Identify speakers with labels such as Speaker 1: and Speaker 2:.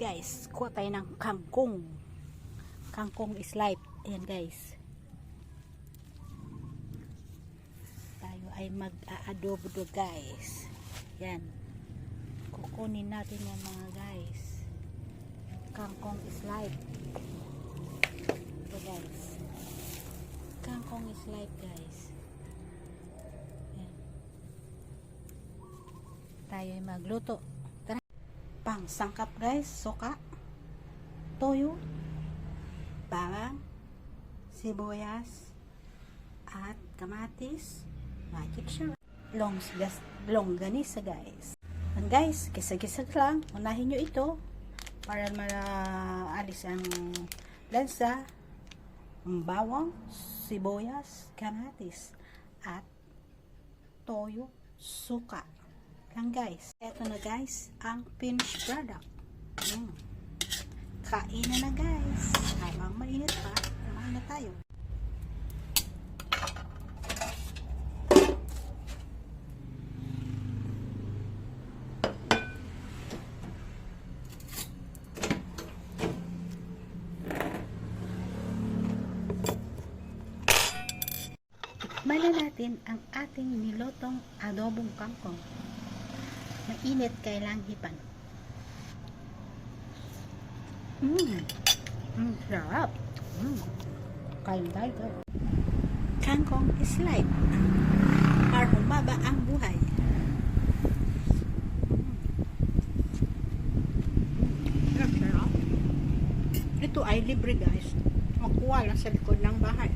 Speaker 1: guys, kuha tayo ng kangkong. Kangkong is life. Ayan guys. Tayo ay mag-aadobo do guys. Yan. Kukunin natin yan mga guys. Kangkong is life. Ito guys. Kangkong is life guys. Yan. Tayo ay magluto. Pang sangkap guys, suka, toyo, bawang, sibuyas, at kamatis, magic syrup, longgas, longganisa guys. And guys, kisa-kisa lang, unahin nyo ito. Para maalis ang lansa, ang bawang, sibuyas, kamatis, at toyo, suka lang guys. Eto na guys, ang finished product. Mm. Kain na na guys. Habang mainit pa, kumain na tayo. Natin ang ating nilotong adobong kangkong. Mainit kailang hipan. Mmm. Mmm, sarap. Mmm. Kain tayo. Kangkong is life. Para humaba ang buhay. Mm. Sarap. Ito ay libre guys. Makuha lang sa likod ng bahay.